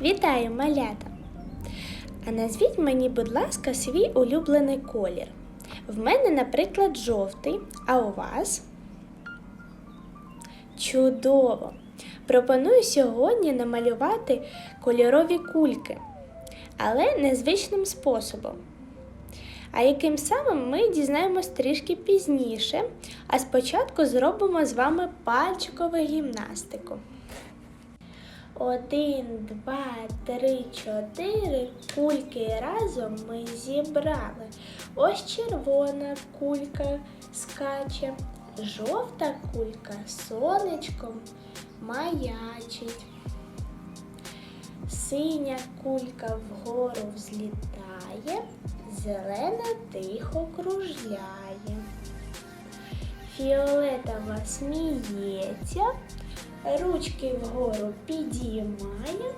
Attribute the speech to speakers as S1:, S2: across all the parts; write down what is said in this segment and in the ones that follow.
S1: Вітаю, малята! А назвіть мені, будь ласка, свій улюблений колір. В мене, наприклад, жовтий, а у вас? Чудово! Пропоную сьогодні намалювати кольорові кульки, але незвичним способом. А яким самим ми дізнаємось трішки пізніше, а спочатку зробимо з вами пальчикову гімнастику. Один, два, три, чотири кульки разом ми зібрали. Ось червона кулька скаче, жовта кулька сонечком маячить. Синя кулька вгору взлітає, зелена тихо кружляє. Фіолетова сміється, ручки вгору підіймає,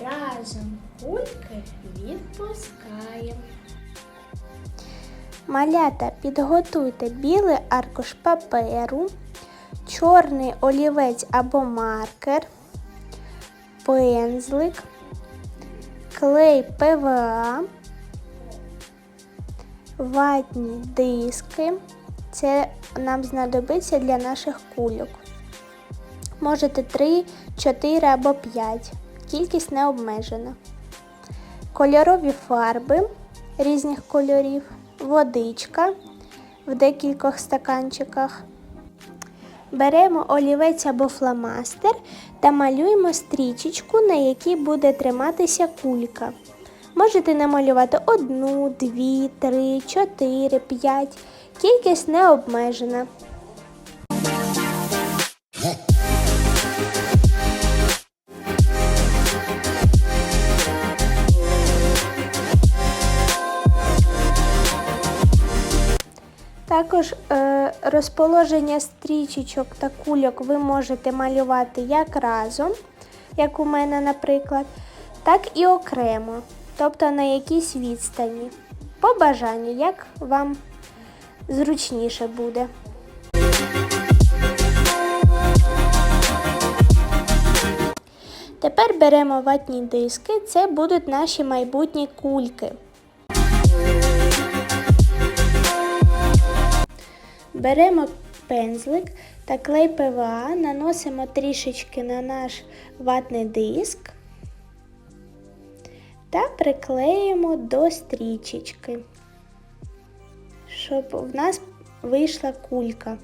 S1: разом кульки відпускає. Малята, підготуйте білий аркуш паперу, чорний олівець або маркер, пензлик, клей ПВА, ватні диски. Це нам знадобиться для наших кульок. Можете 3, 4 або 5. Кількість не обмежена. Кольорові фарби різних кольорів, водичка в декількох стаканчиках. Беремо олівець або фломастер та малюємо стрічечку, на якій буде триматися кулька. Можете намалювати одну, дві, три, чотири, п'ять. Кількість не обмежена. Також е, розположення стрічечок та кульок ви можете малювати як разом, як у мене, наприклад, так і окремо, тобто на якійсь відстані. По бажанню, як вам зручніше буде. Тепер беремо ватні диски, це будуть наші майбутні кульки. Беремо пензлик та клей ПВА, наносимо трішечки на наш ватний диск та приклеїмо до стрічечки, щоб в нас вийшла кулька.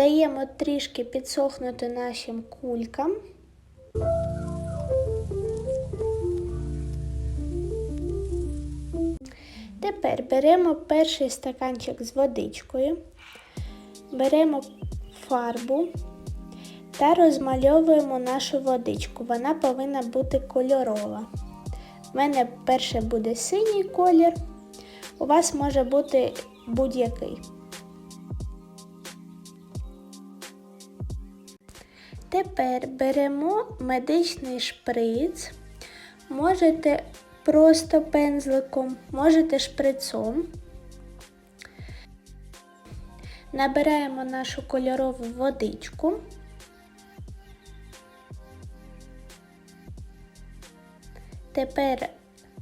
S1: Даємо трішки підсохнути нашим кулькам. Тепер беремо перший стаканчик з водичкою, беремо фарбу та розмальовуємо нашу водичку. Вона повинна бути кольорова. У мене перше буде синій колір, у вас може бути будь-який. Тепер беремо медичний шприц, можете просто пензликом, можете шприцом. Набираємо нашу кольорову водичку. Тепер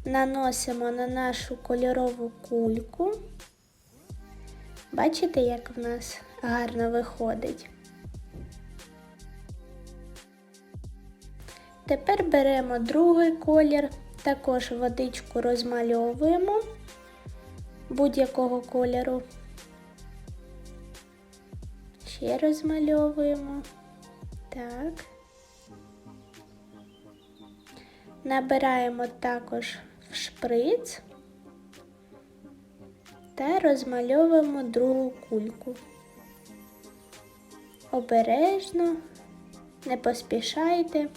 S1: наносимо на нашу кольорову кульку. Бачите, як в нас гарно виходить? Тепер беремо другий колір, також водичку розмальовуємо будь-якого кольору. Ще розмальовуємо. Так. Набираємо також в шприц та розмальовуємо другу кульку. Обережно, не поспішайте.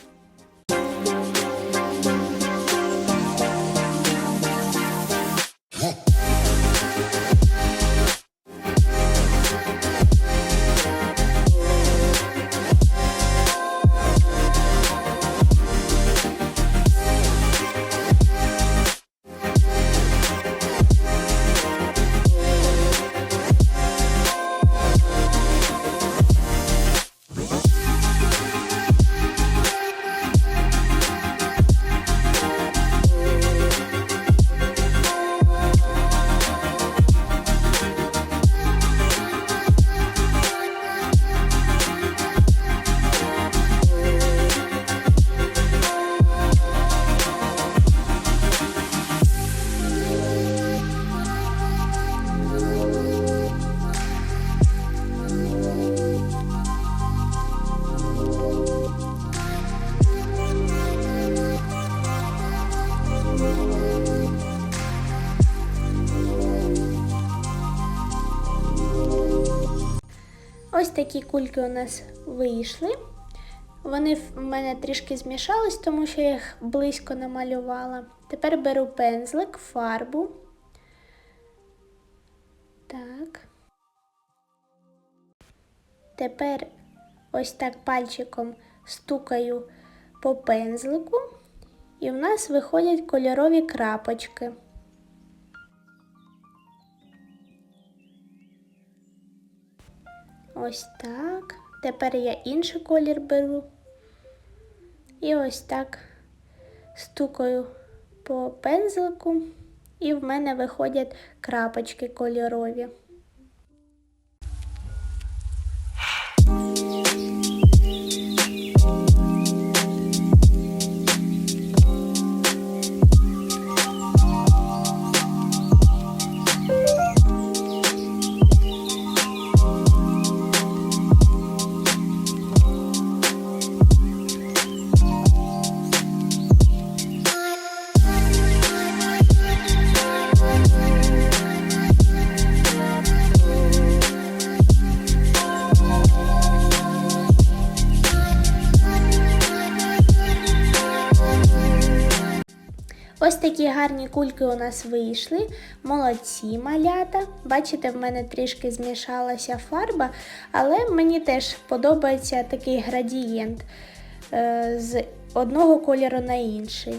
S1: Такі кульки у нас вийшли. Вони в мене трішки змішались, тому що я їх близько намалювала. Тепер беру пензлик, фарбу. Так. Тепер ось так пальчиком стукаю по пензлику, і в нас виходять кольорові крапочки. Ось так. Тепер я інший колір беру. І ось так стукаю по пензлику, і в мене виходять крапочки кольорові. Такі гарні кульки у нас вийшли. Молодці малята. Бачите, в мене трішки змішалася фарба, але мені теж подобається такий градієнт е, з одного кольору на інший.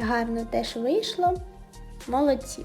S1: Гарно теж вийшло. Молодці.